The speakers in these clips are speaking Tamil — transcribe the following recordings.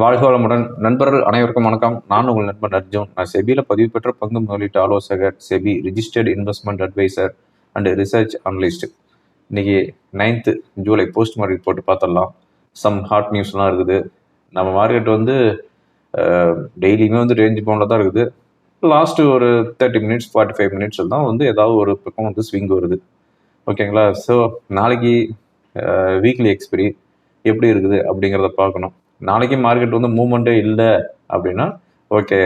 வாழ்க வளமுடன். நண்பர்கள் அனைவருக்கும் வணக்கம். நான் உங்கள் நண்பன் அர்ஜுன். நான் செபியில் பதிவு பெற்ற பங்கு முதலீட்டு ஆலோசகர் SEBI registered investment adviser and research analyst இன்னைக்கு நைன்த்து ஜூலை போஸ்ட் மார்க்கெட் போட்டு பார்த்துடலாம். சம் ஹாட் நியூஸ்லாம் இருக்குது. நம்ம மார்க்கெட் வந்து டெய்லியுமே வந்து ரேஞ்ச் பவுண்டில் தான் இருக்குது. லாஸ்ட்டு ஒரு thirty minutes forty five minutes தான் வந்து ஏதாவது ஒரு பக்கம் வந்து ஸ்விங் வருது. ஓகேங்களா ஸோ நாளைக்கு வீக்லி எக்ஸ்பிரி எப்படி இருக்குது அப்படிங்கிறத பார்க்கணும். நாளைக்கு மார்க்கெட் வந்து மூமெண்ட்டே இல்லை அப்படின்னா ஓகே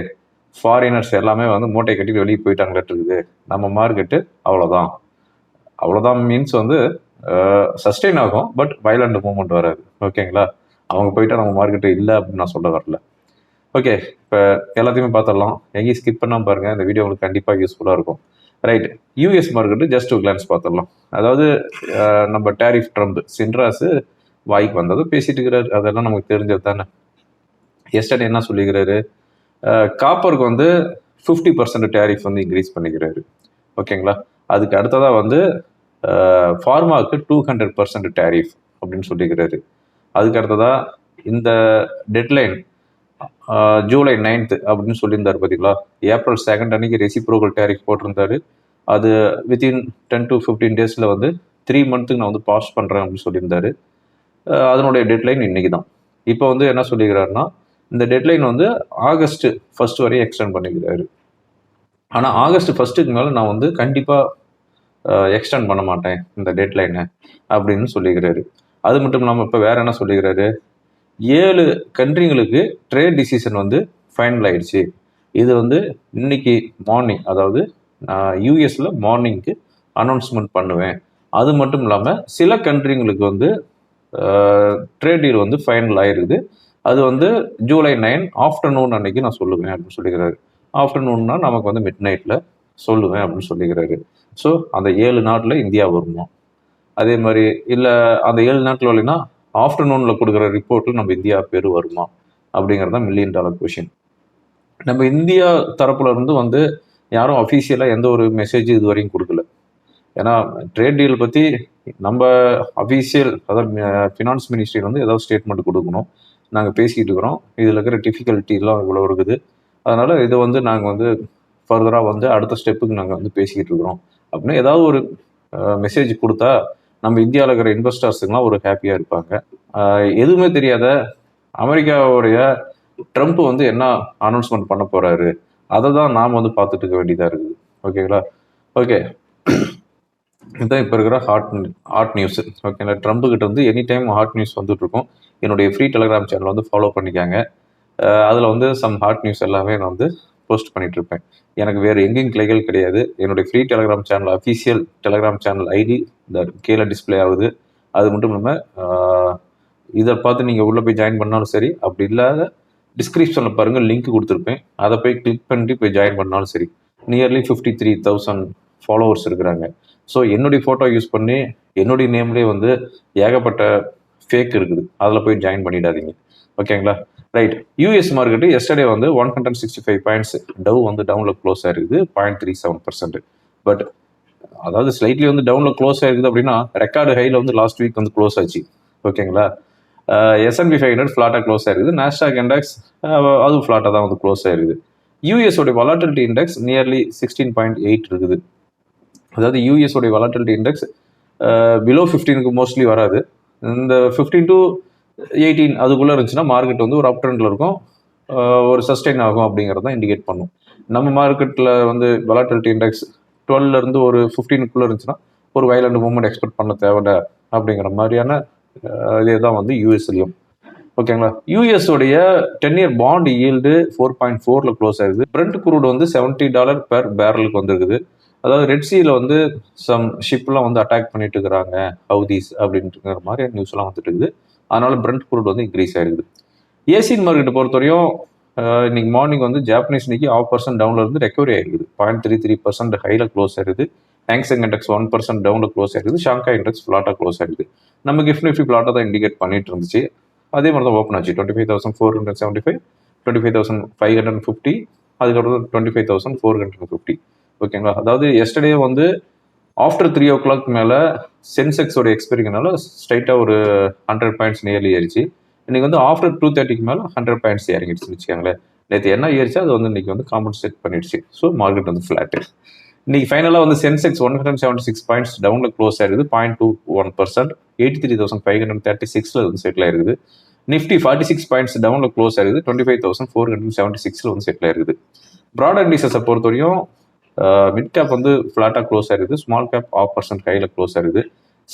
ஃபாரினர்ஸ் எல்லாமே வந்து மூட்டை கட்டிட்டு வெளியே போயிட்டாங்களாட்டு இருக்குது. நம்ம மார்க்கெட்டு அவ்வளோதான் அவ்வளோதான் மீன்ஸ் வந்து சஸ்டெயின் ஆகும் பட் வயலண்ட் மூவ்மெண்ட் வராது. ஓகேங்களா அவங்க போயிட்டா நம்ம மார்க்கெட்டு இல்லை அப்படின்னு நான் சொல்ல வரல. ஓகே இப்போ எல்லாத்தையுமே பார்த்துடலாம். எங்கேயும் ஸ்கிப் பண்ணாமல் பாருங்கள் இந்த வீடியோ உங்களுக்கு கண்டிப்பாக யூஸ்ஃபுல்லாக இருக்கும். Right US market just to glance பார்த்துடலாம். அதாவது நம்ம டேரிஃப் ட்ரம்ப் சின்ராஸு வாய்க்கு வந்ததும் பேசிட்டு இருக்கிறாரு அதெல்லாம் நமக்கு தெரிஞ்சது தானே எஸ்டர்டே என்ன சொல்லிக்கிறாரு? காப்பருக்கு வந்து ஃபிஃப்டி பர்சன்ட் டேரிஃப் வந்து இன்க்ரீஸ் பண்ணிக்கிறாரு. ஓகேங்களா? அதுக்கு அடுத்ததாக வந்து ஃபார்மாவுக்கு டூ ஹண்ட்ரட் பர்சன்ட் டேரிஃப் அப்படின்னு சொல்லிக்கிறாரு. அதுக்கு அடுத்ததாக இந்த டெட்லைன் ஜூலை நைன்த்து அப்படின்னு சொல்லியிருந்தாரு பார்த்தீங்களா ஏப்ரல் செகண்ட் அன்னைக்கு ரெசிப்ரோகல் டேரிஃப் போட்டிருந்தாரு. அது வித்தின் டென் டு ஃபிஃப்டீன் டேஸில் வந்து த்ரீ மந்த்துக்கு நான் வந்து பாஸ் பண்ணுறேன் அப்படின்னு சொல்லியிருந்தாரு. அதனுடைய டெட்லைன் இன்றைக்கி தான் இப்போ வந்து என்ன சொல்லிக்கிறாருன்னா இந்த டெட்லைன் வந்து ஆகஸ்ட்டு ஃபஸ்ட் வரையும் எக்ஸ்டெண்ட் பண்ணிக்கிறாரு. ஆனால் ஆகஸ்ட் ஃபர்ஸ்ட்டுக்கு மேலே நான் வந்து கண்டிப்பாக எக்ஸ்டெண்ட் பண்ண மாட்டேன் இந்த டெட்லைனை அப்படின்னு சொல்லிக்கிறாரு. அது மட்டும் இல்லாமல் இப்போ வேற என்ன சொல்லிக்கிறாரு? ஏழு கண்ட்ரிங்களுக்கு ட்ரேட் டிசிஷன் வந்து ஃபைனல் ஆயிடுச்சு. இது வந்து இன்னைக்கு மார்னிங் அதாவது நான் யூஎஸில் மார்னிங்க்கு அனௌன்ஸ்மெண்ட் பண்ணுவேன். அது மட்டும் இல்லாமல் சில கண்ட்ரிங்களுக்கு வந்து ட்ரேட் டீல் வந்து ஃபைனல் ஆயிருக்குது அது வந்து ஜூலை நைன் ஆஃப்டர்நூன் அன்னைக்கு நான் சொல்லுவேன் அப்படின்னு சொல்லிக்கிறாரு. ஆஃப்டர்நூன்னா நமக்கு வந்து மிட் நைட்டில் சொல்லுவேன் அப்படின்னு சொல்லிக்கிறாரு. ஸோ அந்த ஏழு நாட்டில் இந்தியா வருமா? அதே மாதிரி இல்லை அந்த ஏழு நாட்டில் இல்லைன்னா ஆஃப்டர்நூனில் கொடுக்குற ரிப்போர்ட்டில் நம்ம இந்தியா பேர் வருமா? அப்படிங்கிறது தான் மில்லியன் டாலர் கொஷின் நம்ம இந்தியா தரப்புல இருந்து வந்து யாரும் அஃபீஷியலாக எந்த ஒரு மெசேஜ் இது வரையும் கொடுக்கல. ஏன்னா ட்ரேட் டீல் பற்றி நம்ம அஃபீஷியல் அதாவது ஃபினான்ஸ் மினிஸ்ட்ரியில் வந்து ஏதாவது ஸ்டேட்மெண்ட் கொடுக்கணும். நாங்கள் பேசிக்கிட்டு இருக்கிறோம். இதில் இருக்கிற டிஃபிகல்ட்டிலாம் இவ்வளோ இருக்குது. அதனால் இதை வந்து நாங்கள் வந்து ஃபர்தராக வந்து அடுத்த ஸ்டெப்புக்கு நாங்கள் வந்து பேசிக்கிட்டு இருக்கிறோம். அப்படின்னு ஏதாவது ஒரு மெசேஜ் கொடுத்தா நம்ம இந்தியாவில் இருக்கிற இன்வெஸ்டர்ஸுங்கெலாம் ஒரு ஹாப்பியாக இருப்பாங்க. எதுவுமே தெரியாத அமெரிக்காவுடைய ட்ரம்ப் வந்து என்ன அனௌன்ஸ்மெண்ட் பண்ண போகிறாரு அதை தான் நாம் வந்து பார்த்துட்டு இருக்க வேண்டியதாக இருக்குது. ஓகேங்களா ஓகே இதுதான் இப்போ இருக்கிற ஹாட் ஹாட் நியூஸ் ஓகேங்களா ட்ரம்ப் கிட்ட வந்து எனி டைம் ஹாட் நியூஸ் வந்துட்டு இருக்கும் என்னுடைய ஃப்ரீ டெலிகிராம் சேனல் வந்து ஃபாலோ பண்ணிக்காங்க. அதில் வந்து சம் ஹாட் நியூஸ் எல்லாமே நான் வந்து போஸ்ட் பண்ணிட்டு இருப்பேன் எனக்கு வேறு எங்கேயும் கிளைகள் கிடையாது. என்னுடைய free Telegram channel official Telegram channel ID இந்த கீழே டிஸ்ப்ளே ஆகுது. அது மட்டும் இல்லாமல் இதை பார்த்து நீங்கள் உள்ளே போய் ஜாயின் பண்ணாலும் சரி அப்படி இல்லாத டிஸ்கிரிப்ஷனில் பாருங்கள் லிங்க் கொடுத்துருப்பேன். அதை போய் கிளிக் பண்ணிட்டு போய் ஜாயின் பண்ணாலும் சரி nearly fifty three thousand followers இருக்கிறாங்க. ஸோ என்னுடைய ஃபோட்டோ யூஸ் பண்ணி என்னுடைய நேம்லேயே வந்து ஏகப்பட்ட ஃபேக் இருக்குது. அதில் போய் ஜாயின் பண்ணிடாதீங்க. ஓகேங்களா ரைட் யூஎஸ் மார்க்கெட்டு எஸ்டர்டே வந்து one hundred sixty five points down வந்து டவுனில் க்ளோஸ் ஆயிருக்குது. Point three seven percent but அதாவது ஸ்லைட்லி வந்து டவுனில் க்ளோஸ் ஆயிருக்குது அப்படின்னா ரெக்கார்டு ஹையில் வந்து லாஸ்ட் வீக் வந்து க்ளோஸ் ஆச்சு. ஓகேங்களா S and P five hundred ஃப்ளாட்டாக க்ளோஸ் ஆயிருக்குது. நாஸ்டாக் இண்டெக்ஸ் அதுவும் ஃப்ளாட்டாக தான் வந்து க்ளோஸ் ஆயிருக்குது. யூஎஸோடைய volatility index nearly sixteen point eight இருக்குது. அதாவது யூஎஸோடைய உடைய வலாட்டிலிட்டி இண்டெக்ஸ் பிலோ ஃபிஃப்டீனுக்கு மோஸ்ட்லி வராது. இந்த ஃபிஃப்டீன் டு எயிட்டீன் அதுக்குள்ளே இருந்துச்சுன்னா மார்க்கெட் வந்து ஒரு அப் ட்ரெண்டில் இருக்கும். ஒரு சஸ்டெயின் ஆகும் அப்படிங்கிறத இண்டிகேட் பண்ணும். நம்ம மார்க்கெட்டில் வந்து வலாட்டிலிட்டி இண்டெக்ஸ் டுவெல்லேருந்து ஒரு ஃபிஃப்டீனுக்குள்ளே இருந்துச்சுன்னா ஒரு வயலண்ட் மூவ்மெண்ட் எக்ஸ்பெக்ட் பண்ண தேவையில்ல அப்படிங்கிற மாதிரியான இதே தான் வந்து யூஎஸ்லையும் ஓகேங்களா US ten year bond yield four point ஃபோரில் க்ளோஸ் ஆகுது பிரெண்ட் குரூட் வந்து செவன்ட்டி டாலர் பெர் பேரலுக்கு வந்திருக்குது. அதாவது ரெட் சீல வந்து சம் ஷிப்லாம் வந்து அட்டாக் பண்ணிட்டு இருக்கிறாங்க ஹவுதீஸ் அப்படின்ட்டுங்கிற மாதிரி நியூஸ்லாம் வந்துட்டு இருக்குது. அதனால பிரண்ட் குரூட் வந்து இன்க்ரீஸ் ஆயிருக்குது. ஏசியன் மார்க்கெட்டை பொறுத்தவரையும் இன்னைக்கு மார்னிங் வந்து ஜாப்பனீஸ் இன்னைக்கு ஆஃப் பர்சன்ட் டவுன்ல இருந்து ரெக்கவரி ஆயிருக்குது. பாயிண்ட் த்ரீ த்ரீ பர்சன்ட் ஹைல க்ளோஸ் ஆயிருக்குது. Hang Seng index one percent டவுன்ல க்ளோஸ் ஆயிருக்குது. ஷாங்கா இண்டெக்ஸ் ஃபிளாட்டாக க்ளோஸ் ஆயிருக்குது. நம்ம கிஃப்ட் நிஃப்டி ஃபிளாட்டாக தான் இண்டிகேட் பண்ணிட்டு இருந்துச்சு. அதே மாதிரி தான் ஓப்பன் ஆச்சு. Twenty five thousand four hundred seventy five twenty five thousand five hundred fifty அதுக்கப்புறம் twenty five thousand four hundred fifty ஓகேங்களா? அதாவது எஸ்டர்டே வந்து ஆஃப்டர் த்ரீ ஓ கிளாக் மேலே சென்செக்ஸோட எக்ஸ்பெரிங்கனால ஸ்ட்ரைட்டாக ஒரு ஹண்ட்ரட் பாயிண்ட்ஸ் நியர்லி ஏறிச்சு. இன்னைக்கு வந்து ஆஃப்டர் டூ தேர்ட்டிக்கு மேலே ஹண்ட்ரட் பாயிண்ட்ஸ் இறங்கிடுச்சுன்னு வச்சுக்கோங்களேன். நேற்று என்ன ஏறிச்சு அது வந்து இன்னைக்கு வந்து காம்பன்சேட் பண்ணிடுச்சு. ஸோ மார்க்கெட் வந்து ஃப்ளாட்டு இன்னைக்கு ஃபைனலாக வந்து Sensex one hundred seventy six points டவுனில் க்ளோஸ் ஆயிருது point two one percent eighty three thousand five hundred thirty சிக்ஸில் வந்து செட்டில் ஆயிருக்குது. நிஃப்டி ஃபார்ட்டி சிக்ஸ் பாயிண்ட்ஸ் டவுனில் க்ளோஸ் ஆயிருது twenty five thousand four hundred seventy சிக்ஸில் வந்து செட்டில் ஆயிருக்குது. ப்ராட் பொறுத்த பொறுத்தவரையும் மிட் கேப் வந்து ஃப்ளாட்டாக க்ளோஸ் ஆயிருது. ஸ்மால் கேப் ஆஃப் பர்சன்ட் கையில் க்ளோஸ் ஆயிருது.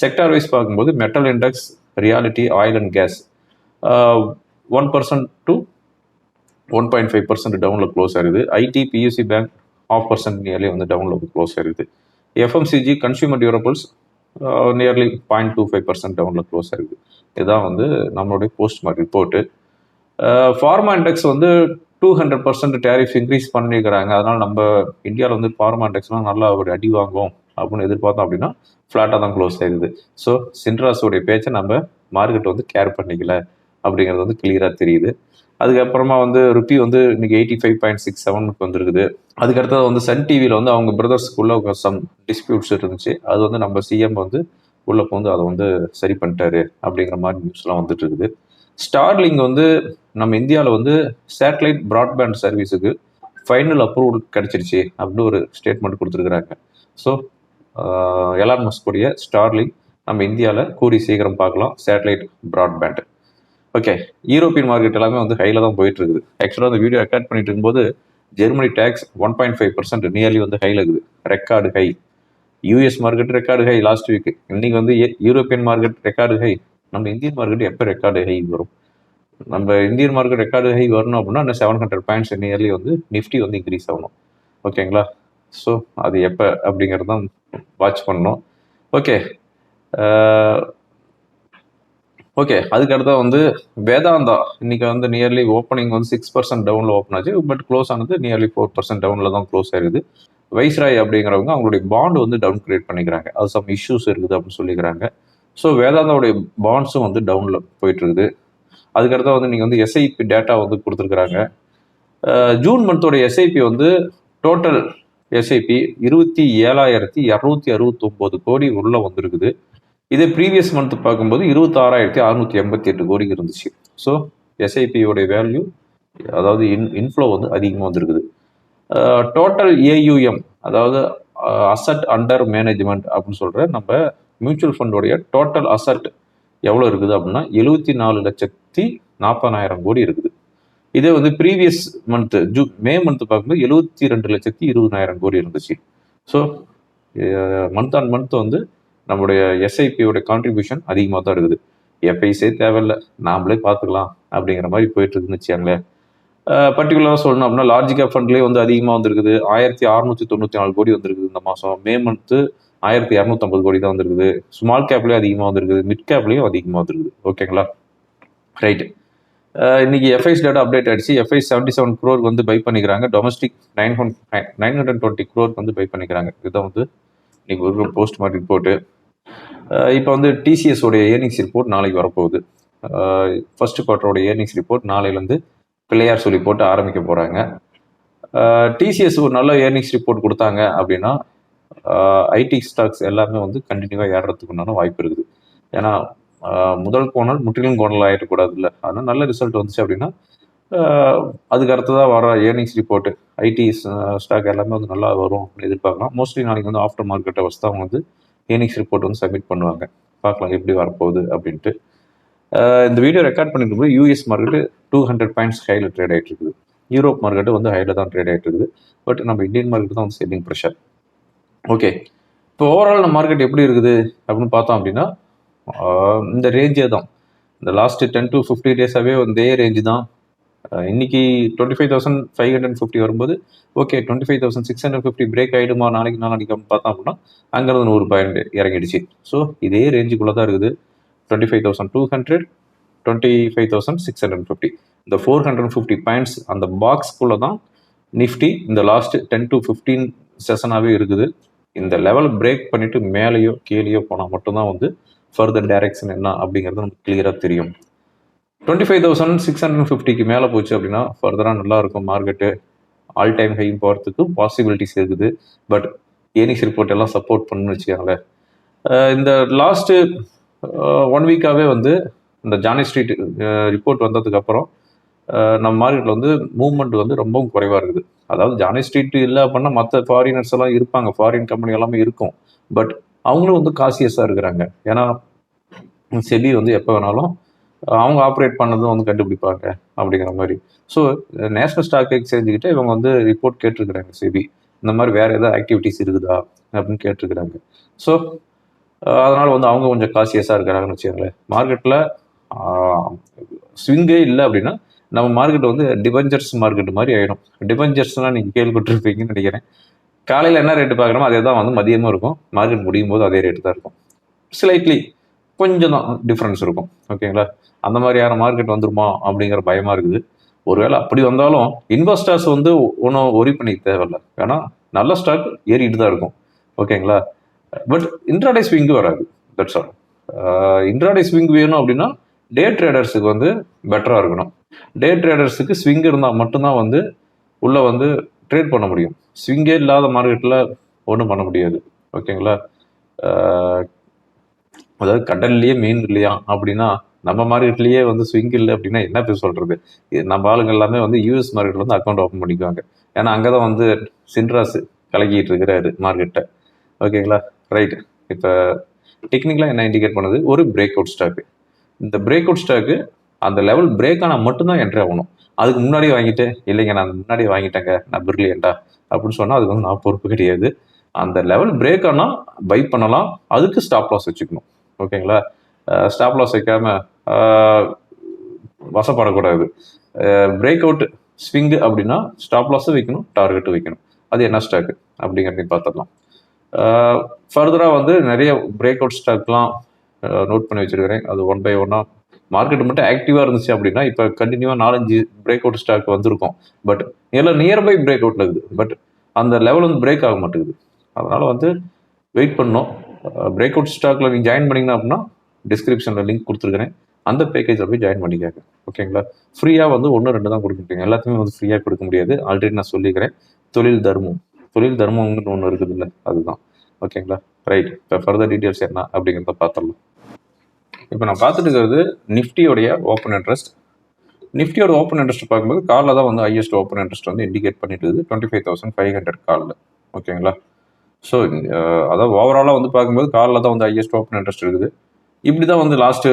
செக்டார் வைஸ் பார்க்கும்போது metal index realty oil and gas one percent to one point five percent டவுனில் க்ளோஸ் ஆயிருது. IT PSU bank half percent nearly வந்து டவுனில் வந்து க்ளோஸ் ஆயிருது. FMCG consumer durables nearly point two five percent டவுனில் க்ளோஸ் ஆயிருது. இதுதான் வந்து நம்மளுடைய post market report pharma index வந்து two hundred percent tariff increase பண்ணியிருக்கிறாங்க அதனால் நம்ம இந்தியாவில் வந்து ஃபார்மா நல்லா ஒரு அடி வாங்கும் அப்படின்னு எதிர்பார்த்தோம் அப்படின்னா ஃப்ளாட்டாக தான் க்ளோஸ் ஆயிடுது ஸோ சின்ராஸோடைய பேச்சை நம்ம மார்க்கெட் வந்து கேர் பண்ணிக்கல அப்படிங்கிறது வந்து கிளியராக தெரியுது. அதுக்கப்புறமா வந்து ருப்பி வந்து இன்னைக்கு எயிட்டி ஃபைவ் பாயிண்ட் சிக்ஸ் செவனுக்கு வந்துருக்குது. அதுக்கடுத்தது வந்து சன் டிவியில் வந்து அவங்க பிரதர்ஸ்க்குள்ள சம் டிஸ்பியூட்ஸ் இருந்துச்சு. அது வந்து நம்ம சிஎம் வந்து உள்ளப்போ வந்து அதை வந்து சரி பண்ணிட்டாரு அப்படிங்கிற மாதிரி நியூஸ்லாம் வந்துட்டு இருக்குது. ஸ்டார்லிங் வந்து நம்ம இந்தியாவில் வந்து சேட்டலைட் ப்ராட்பேண்ட் சர்வீஸுக்கு ஃபைனல் அப்ரூவல் கிடச்சிருச்சு அப்படின்னு ஒரு ஸ்டேட்மெண்ட் கொடுத்துருக்குறாங்க. ஸோ எலான் மஸ்குடைய ஸ்டார்லிங் நம்ம இந்தியாவில் கூடி சீக்கிரம் பார்க்கலாம் satellite broadband okay European market எல்லாமே வந்து ஹையில் தான் போயிட்டு இருக்குது ஆக்சுவலாக அந்த வீடியோ ரெக்கார்ட் பண்ணிட்டு இருக்கும்போது Germany DAX one point five percent nearly வந்து ஹையில் இருக்குது. Record high US market record high last week இன்னைக்கு வந்து யூரோப்பியன் மார்க்கெட் ரெக்கார்டு ஹை நம்ம இந்தியன் மார்க்கெட் எப்போ ரெக்கார்டு ஹை வரும்? நம்ம இந்தியன் மார்க்கெட் ரெக்கார்டு ஹை வரணும் அப்படின்னா இன்னும் செவன் ஹண்ட்ரட் பாயிண்ட்ஸ் நியர்லி வந்து நிஃப்டி வந்து இன்க்ரீஸ் ஆகணும். ஓகேங்களா ஸோ அது எப்போ அப்படிங்கிறது தான் வாட்ச் பண்ணணும் ஓகே ஓகே அதுக்கடுத்தா வந்து வேதாந்தா. இன்னைக்கு வந்து நியர்லி ஓப்பனிங் வந்து சிக்ஸ் பர்சன்ட் டவுனில் ஓப்பன் ஆச்சு. பட் க்ளோஸ் ஆனது நியர்லி ஃபோர் பர்சன்ட் டவுனில் தான் க்ளோஸ் ஆயிருது. வைஸ்ராய் அப்படிங்கிறவங்க அவங்களுடைய பாண்ட் வந்து டவுன் கிரியேட் பண்ணிக்கிறாங்க. அது சம் இஷ்யூஸ் இருக்குது அப்படின்னு சொல்லிக்கிறாங்க. ஸோ வேதாந்தாவுடைய பாண்ட்ஸும் வந்து டவுனில் போயிட்டுருக்குது. இருக்குது வந்து நீங்கள் வந்து எஸ்ஐபி டேட்டா வந்து கொடுத்துருக்குறாங்க. ஜூன் மந்தோடைய எஸ்ஐபி வந்து டோட்டல் எஸ்ஐபி இருபத்தி ஏழாயிரத்தி இரநூத்தி அறுபத்தொம்போது கோடி உள்ளே வந்திருக்குது. இதே ப்ரீவியஸ் மந்த் பார்க்கும்போது இருபத்தாறாயிரத்தி அறுநூத்தி எண்பத்தி எட்டு கோடிக்கு இருந்துச்சு. ஸோ எஸ்ஐபியோடைய வேல்யூ அதாவது இன் இன்ஃப்ளோ வந்து அதிகமாக வந்திருக்குது. டோட்டல் ஏயுஎம் அதாவது அசட் அண்டர் மேனேஜ்மெண்ட் அப்படின்னு சொல்கிற நம்ம மியூச்சுவல் ஃபண்டோடைய டோட்டல் அசட் எவ்வளோ இருக்குது அப்படின்னா எழுபத்தி நாலு லட்சத்தி நாற்பதாயிரம் கோடி இருக்குது. இதே வந்து ப்ரீவியஸ் மந்த்து ஜூ மே மந்த்து பார்க்கும்போது எழுபத்தி ரெண்டு லட்சத்தி இருபதாயிரம் கோடி இருந்துச்சு. ஸோ மந்த் ஆன் மந்த் வந்து நம்முடைய எஸ்ஐபியோட கான்ட்ரிபியூஷன் அதிகமாக தான் இருக்குது. எஃப்ஐஸே தேவையில்லை நாமளே பார்த்துக்கலாம் அப்படிங்கிற மாதிரி போயிட்டு இருக்குன்னு வச்சுக்கோங்களேன். பர்டிகுலராக சொல்லணும் அப்படின்னா லார்ஜ் கேப் ஃபண்ட்லேயே வந்து அதிகமாக வந்திருக்குது. ஆயிரத்தி அறுநூத்தி தொண்ணூற்றி நாலு கோடி வந்திருக்குது இந்த மாதம் மே மந்த்து ஆயிரத்தி இரநூத்தம்பது கோடி தான் வந்திருக்குது. ஸ்மால் கேப்லேயும் அதிகமாக வந்திருக்குது. மிட் கேப்லேயும் அதிகமாக வந்திருக்குது. ஓகேங்களா ரைட்டு இன்னைக்கு எஃப்ஐஸ் டேட்டா அப்டேட் ஆயிடுச்சு. எஃப்ஐ செவன்டி செவன் குரோருக்கு வந்து பை பண்ணிக்கிறாங்க. Domestic nine one nine hundred twenty crore வந்து பை பண்ணிக்கிறாங்க. இதுதான் வந்து இன்னைக்கு ஒரு போஸ்ட் மார்க் ரிப்போர்ட்டு இப்போ வந்து டிசிஎஸ் உடைய ஏர்னிங்ஸ் ரிப்போர்ட் நாளைக்கு வரப்போகுது. ஃபர்ஸ்ட் குவார்ட்டரோட ஏர்னிங்ஸ் ரிப்போர்ட் நாளையிலேருந்து பிள்ளையார் சொல்லி போட்டு ஆரம்பிக்க போகிறாங்க டிசிஎஸ் ஒரு நல்ல ஏர்னிங்ஸ் ரிப்போர்ட் கொடுத்தாங்க அப்படின்னா ஐடி ஸ்டாக்ஸ் எல்லாமே வந்து கண்டினியூவாக ஏறுறதுக்கு உண்டான வாய்ப்பு இருக்குது. ஏன்னா முதல் கோணல் முற்றிலும் கோணல் ஆகிடக்கூடாது இல்லை அதனால் நல்ல ரிசல்ட் வந்துச்சு அப்படின்னா அதுக்கு அடுத்ததாக வர ஏர்னிங்ஸ் ரிப்போர்ட்டு ஐடி ஸ்டாக் எல்லாமே வந்து நல்லா வரும் அப்படின்னு எதிர்பார்க்கலாம். மோஸ்ட்லி நாளைக்கு வந்து ஆஃப்டர் மார்க்கெட்டை வச்சு தான் வந்து ஏர்னிங்ஸ் ரிப்போர்ட் வந்து சப்மிட் பண்ணுவாங்க. பார்க்கலாம் எப்படி வரப்போகுது அப்படின்ட்டு. இந்த video record பண்ணிருக்கும்போது US market two hundred points ஹையில் ட்ரேட் ஆகிட்டு இருக்குது. யூரோப் மார்க்கெட்டு வந்து ஹையில் தான் ட்ரேட் ஆகிட்டு இருக்குது. பட் நம்ம இந்தியன் மார்க்கெட் தான் வந்து செல்லிங் ப்ரெஷர் ஓகே இப்போ ஓவரால் நம்ம மார்க்கெட் எப்படி இருக்குது அப்படின்னு பார்த்தோம் அப்படின்னா இந்த ரேஞ்சே தான். இந்த லாஸ்ட் டென் டு ஃபிஃப்டி டேஸாகவே வந்து ரேஞ்சு தான். இன்னைக்கு twenty five thousand five hundred fifty வரும்போது okay twenty five thousand six hundred fifty break ஆகிடுமா நாளைக்கு நாளைக்கு பார்த்தோம் அப்படின்னா அங்கேருந்து நூறு பாயிண்ட் இறங்கிடுச்சு. ஸோ இதே ரேஞ்சுக்குள்ளே தான் இருக்குது. Twenty five thousand two hundred twenty five thousand six hundred fifty இந்த ஃபோர் ஹண்ட்ரட் ஃபிஃப்டி பாயிண்ட்ஸ் அந்த பாக்ஸ்க்குள்ளே தான் நிஃப்டி இந்த லாஸ்ட் டென் டு ஃபிஃப்டீன் செஷனாகவே இருக்குது. இந்த லெவல் பிரேக் பண்ணிட்டு மேலேயோ கீழேயோ போனால் மட்டும்தான் வந்து ஃபர்தர் டைரக்ஷன் என்ன அப்படிங்கிறது நமக்கு கிளியராக தெரியும். Twenty five thousand six hundred ஃபிஃப்டிக்கு மேலே போச்சு அப்படின்னா ஃபர்தராக நல்லா இருக்கும் மார்க்கெட்டு ஆல் டைம் ஹை போகிறதுக்கு பாசிபிலிட்டிஸ் இருக்குது. பட் ஏனிக்ஸ் ரிப்போர்ட் எல்லாம் சப்போர்ட் பண்ணுன்னு வச்சுக்கோங்களேன். இந்த லாஸ்ட்டு ஒன் வீக்காகவே வந்து இந்த ஜானி ஸ்ட்ரீட் ரிப்போர்ட் வந்ததுக்கப்புறம் நம்ம மார்க்கெட்டில் வந்து மூவ்மெண்ட் வந்து ரொம்பவும் குறைவாக இருக்குது. அதாவது ஜானி ஸ்ட்ரீட் இல்லை அப்படின்னா மற்ற ஃபாரினர்ஸ் எல்லாம் இருப்பாங்க. ஃபாரின் கம்பெனி எல்லாமே இருக்கும். பட் அவங்களும் வந்து காசியஸாக இருக்கிறாங்க. ஏன்னா செபி வந்து எப்போ வேணாலும் அவங்க ஆப்ரேட் பண்ணதும் வந்து கண்டுபிடிப்பாங்க அப்படிங்கிற மாதிரி. ஸோ நேஷனல் ஸ்டாக் எக்ஸ்சேஞ்சுக்கிட்ட இவங்க வந்து ரிப்போர்ட் கேட்டிருக்கிறாங்க செபி இந்த மாதிரி வேறு ஏதாவது ஆக்டிவிட்டிஸ் இருக்குதா அப்படின்னு கேட்டிருக்கிறாங்க. ஸோ அதனால் வந்து அவங்க கொஞ்சம் காசியஸாக இருக்கிறாங்கன்னு வச்சுக்கோங்களேன். மார்க்கெட்டில் ஸ்விங்கே இல்லை அப்படின்னா நம்ம மார்க்கெட் வந்து டிபெஞ்சர்ஸ் மார்க்கெட் மாதிரி ஆகிடும் டிபெஞ்சர்ஸ்லாம் நீங்கள் கேள்விப்பட்டிருப்பீங்கன்னு நினைக்கிறேன். காலையில் என்ன ரேட்டு பார்க்குறோமோ அதே தான் வந்து மதியமும் இருக்கும். மார்க்கெட் முடியும் போது அதே ரேட்டு தான் இருக்கும். ஸ்லைட்லி கொஞ்சம் தான் டிஃப்ரென்ஸ் இருக்கும். ஓகேங்களா அந்த மாதிரியான மார்க்கெட் வந்துருமா அப்படிங்கிற பயமாக இருக்குது. ஒருவேளை அப்படி வந்தாலும் இன்வெஸ்டர்ஸ் வந்து ஒன்றும் ஒரி பண்ணிக்க தேவையில்ல. ஏன்னா நல்ல ஸ்டாக் ஏறிட்டு தான் இருக்கும். ஓகேங்களா பட் இன்ட்ராடே ஸ்விங்கு வராது. தட்ஸ் ஆல் இன்ட்ராடே ஸ்விங் வேணும் அப்படின்னா டே ட்ரேடர்ஸுக்கு வந்து பெட்டராக இருக்கணும். டே ட்ரேடர்ஸுக்கு ஸ்விங் இருந்தால் மட்டும்தான் வந்து உள்ளே வந்து ட்ரேட் பண்ண முடியும். ஸ்விங்கே இல்லாத மார்க்கெட்டில் ஒன்றும் பண்ண முடியாது. ஓகேங்களா அதாவது கடல்லையே மீன் இல்லையா? அப்படின்னா நம்ம மார்க்கெட்லேயே வந்து ஸ்விங் இல்லை அப்படின்னா என்ன பேர் சொல்கிறது நம்ம ஆளுங்க எல்லாமே வந்து யூஎஸ் மார்க்கெட்டில் வந்து அக்கௌண்ட் ஓப்பன் பண்ணிக்குவாங்க. ஏன்னா அங்கே தான் வந்து சின்ராஸ் கலக்கிட்டு இருக்கிறாரு மார்க்கெட்டை ஓகேங்களா ரைட் இப்போ டெக்னிக்கலாக என்ன இண்டிகேட் பண்ணுது? ஒரு பிரேக் அவுட் ஸ்டாக்கு இந்த பிரேக் அவுட் ஸ்டாக்கு அந்த லெவல் பிரேக் ஆனால் மட்டும்தான் என்ட்ரி ஆகணும். அதுக்கு முன்னாடியே வாங்கிட்டு இல்லைங்க நான் முன்னாடி வாங்கிட்டேங்க நான் பிரில்லியண்டா அப்படின்னு சொன்னால் அதுக்கு வந்து நான் பொறுப்பு கிடையாது. அந்த லெவல் பிரேக் ஆனால் பை பண்ணலாம். அதுக்கு ஸ்டாப் லாஸ் வச்சுக்கணும். ஓகேங்களா ஸ்டாப் லாஸ் வைக்காம வசப்படக்கூடாது. பிரேக் அவுட் ஸ்விங்கு அப்படின்னா ஸ்டாப் லாஸும் வைக்கணும் டார்கெட்டும் வைக்கணும். அது என்ன ஸ்டாக்கு அப்படிங்கிறதையும் பார்த்துடலாம். ஃபர்தராக வந்து நிறைய பிரேக் அவுட் ஸ்டாக்லாம் நோட் பண்ணி வச்சுருக்கிறேன். அது ஒன் பை ஒன்னாக மார்க்கெட் மட்டும் ஆக்டிவாக இருந்துச்சு அப்படின்னா இப்போ கண்டினியூவாக நாலஞ்சு பிரேக் அவுட் ஸ்டாக் வந்திருக்கும். பட் எல்லாம் நியர்பை பிரேக் அவுட்டில் இருக்குது. பட் அந்த லெவல் வந்து பிரேக் ஆக மாட்டேங்குது. அதனால் வந்து வெயிட் பண்ணோம் பிரேக் அவுட் ஸ்டாக்கில் நீங்கள் ஜாயின் பண்ணிங்கன்னா அப்படின்னா டிஸ்கிரிப்ஷனில் லிங்க் கொடுத்துருக்கிறேன். அந்த பேக்கேஜில் போய் ஜாயின் பண்ணிக்காங்க ஓகேங்களா ஃப்ரீயாக வந்து ஒன்று ரெண்டு தான் கொடுக்க முடியும் எல்லாத்தையுமே வந்து ஃப்ரீயாக கொடுக்க முடியாது. ஆல்ரெடி நான் சொல்லிக்கிறேன். தொழில் தர்மம். தொழில் தர்மம்னு ஒன்று இருக்குது இல்லை அதுதான் ஓகேங்களா ரைட் இப்போ ஃபர்தர் டீட்டெயில்ஸ் என்ன அப்படிங்கிறத பார்த்துடலாம். இப்போ நான் பார்த்துட்டு இருக்கிறது நிஃப்டியோடைய ஓப்பன் இன்ட்ரெஸ்ட் நிஃப்டியோட ஓப்பன் இன்ட்ரெஸ்ட் பார்க்கும்போது காலில் தான் வந்து ஹையஸ்ட் ஓப்பன் இன்ட்ரெஸ்ட் வந்து இண்டிகேட் பண்ணிட்டு இருக்குது. Twenty five thousand five hundred காலில். ஓகேங்களா? ஸோ அதாவது ஓவராலாக வந்து பார்க்கும்போது காலில் தான் வந்து ஹையஸ்ட் ஓப்பன் இன்ட்ரெஸ்ட் இருக்குது. இப்படி தான் வந்து லாஸ்ட்டு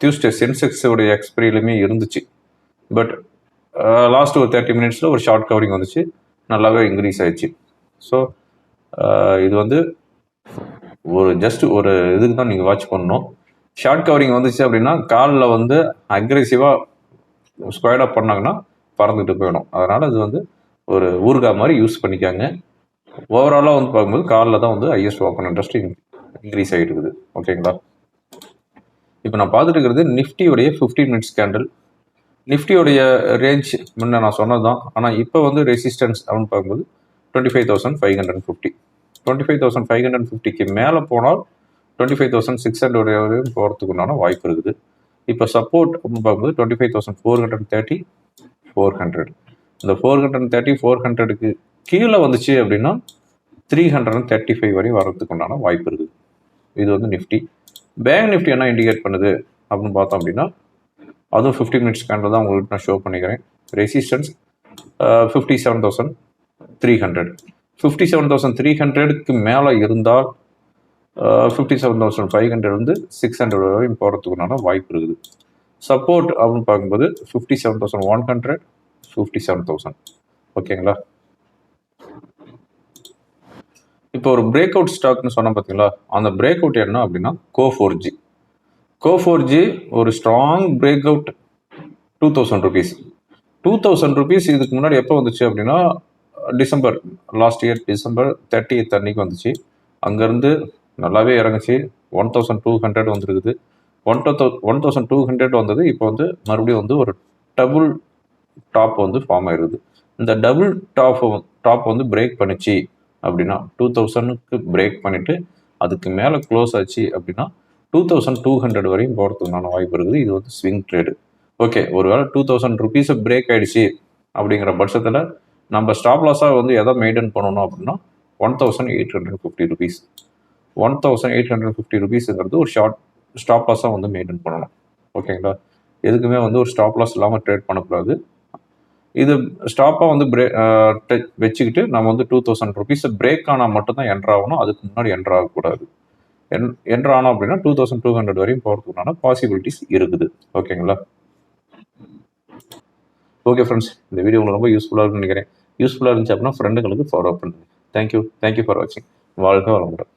டியூஸ்டே சென்செக்ஸோடைய எக்ஸ்பிரியிலுமே இருந்துச்சு. பட் லாஸ்ட் ஒரு தேர்ட்டி மினிட்ஸில் ஒரு ஷார்ட் கவரிங் வந்துச்சு. நல்லாவே இன்க்ரீஸ் ஆயிடுச்சு. ஸோ இது வந்து ஒரு ஜஸ்ட் ஒரு இதுக்கு தான் நீங்கள் வாட்ச் பண்ணணும். ஷார்ட் கவரிங் வந்துச்சு அப்படின்னா காலில் வந்து அக்ரெசிவாக ஸ்கொயர்ட் அப் பண்ணாங்கன்னா பறந்துட்டு போயிடும். அதனால் இது வந்து ஒரு ஊர்கா மாதிரி யூஸ் பண்ணிக்காங்க. ஓவராலாக வந்து பார்க்கும்போது காலில் தான் வந்து ஐஎஸ் ஓப்பன் இன்ட்ரெஸ்ட் இன்க்ரீஸ் ஆகிட்டு இருக்குது ஓகேங்களா இப்போ நான் பார்த்துட்டு இருக்கிறது நிஃப்டியோடைய ஃபிஃப்டீன் மினிட்ஸ் கேண்டில் நிஃப்டியோடைய ரேஞ்ச் முன்ன நான் சொன்னது தான் ஆனால் இப்போ வந்து ரெசிஸ்டன்ஸ் அப்படின்னு பார்க்கும்போது twenty five thousand five hundred fifty twenty five thousand five hundred ஃபிஃப்டிக்கு மேலே போனால் twenty five thousand six hundred வரையும் போகிறதுக்கு உண்டான வாய்ப்பு இருக்குது. இப்போ சப்போர்ட் அப்படின்னு பார்க்கும்போது twenty five thousand four hundred thirty four hundred இந்த ஃபோர் ஹண்ட்ரட் தேர்ட்டி ஃபோர் ஹண்ட்ரடுக்கு கீழே வந்துச்சு அப்படின்னா three hundred and thirty five வரையும் வரதுக்கு உண்டான வாய்ப்பு இருக்குது. இது வந்து நிஃப்டி. பேங்க் நிஃப்டி என்ன இண்டிகேட் பண்ணுது அப்படின்னு பார்த்தோம் அப்படின்னா அதுவும் ஃபிஃப்டி மினிட்ஸ் கேண்டில் தான் உங்களுக்கு நான் ஷோ பண்ணிக்கிறேன். Resistance fifty seven thousand three hundred fifty seven thousand three ஹண்ட்ரடுக்கு மேலே இருந்தால் fifty seven thousand five hundred வந்து சிக்ஸ் ஹண்ட்ரட் வரையும் போகிறதுக்குனால வாய்ப்பு இருக்குது. சப்போர்ட் அப்படின்னு பார்க்கும்போது fifty seven thousand one hundred fifty seven thousand ஓகேங்களா? இப்போ ஒரு பிரேக் அவுட் ஸ்டாக்னு சொன்ன பார்த்தீங்களா அந்த பிரேக் அவுட் என்ன அப்படின்னா go four G go four G ஒரு strong break out two thousand rupees two thousand rupees இதுக்கு முன்னாடி எப்போ வந்துச்சு அப்படின்னா December last year December thirty அன்னைக்கு வந்துச்சு. அங்கேருந்து நல்லாவே இறங்குச்சு. ஒன் தௌசண்ட் டூ ஹண்ட்ரட் வந்துருக்குது. ஒன் டூ தௌ ஒன் தௌசண்ட் டூ ஹண்ட்ரட் வந்தது. இப்போ வந்து மறுபடியும் வந்து ஒரு டபுள் டாப் வந்து ஃபார்ம் ஆயிருக்குது இந்த டபுள் டாப் டாப் வந்து பிரேக் பண்ணிச்சு அப்படின்னா டூ தௌசண்ட்க்கு பிரேக் பண்ணிவிட்டு அதுக்கு மேலே க்ளோஸ் ஆச்சு அப்படின்னா டூ தௌசண்ட் டூ ஹண்ட்ரட் வரையும் போகிறதுக்கான வாய்ப்பு இருக்குது. இது வந்து ஸ்விங் ட்ரேடு ஓகே ஒருவேளை டூ தௌசண்ட் ருபீஸை பிரேக் ஆகிடுச்சு அப்படிங்கிற பட்சத்தில் நம்ம ஸ்டாப் லாஸாக வந்து எதை மெயின்டைன் பண்ணணும் அப்படின்னா one thousand eight hundred fifty rupees one thousand eight hundred fifty ருபீஸுங்கிறது ஒரு ஷார்ட் ஸ்டாப் லாஸாக வந்து மெயின்டைன் பண்ணணும். ஓகேங்களா எதுக்குமே வந்து ஒரு ஸ்டாப் லாஸ் இல்லாமல் ட்ரேட் பண்ணக்கூடாது. இது ஸ்டாப்பாக வந்து பிரே வச்சுக்கிட்டு நம்ம வந்து டூ தௌசண்ட் ருபீஸ் பிரேக் ஆனால் மட்டும்தான் என்ட்ரு ஆகணும். அதுக்கு முன்னாடி என்ட்ரு ஆகக்கூடாது. என் என்ட்ரு ஆனோம் அப்படின்னா டூ தௌசண்ட் டூ ஹண்ட்ரட் வரையும் போகிறதுக்கான பாசிபிலிட்டிஸ் இருக்குது. ஓகேங்களா ஓகே ஃப்ரெண்ட்ஸ் இந்த வீடியோ உங்களுக்கு ரொம்ப யூஸ்ஃபுல்லாக இருக்குன்னு நினைக்கிறேன். யூஸ்ஃபுல்லாக இருந்துச்சு அப்படின்னா ஃப்ரெண்டுங்களுக்கு ஃபாலோ பண்ணுங்கள் thank you thank you for வாட்சிங் வாழ்க்கை வளமுடன்.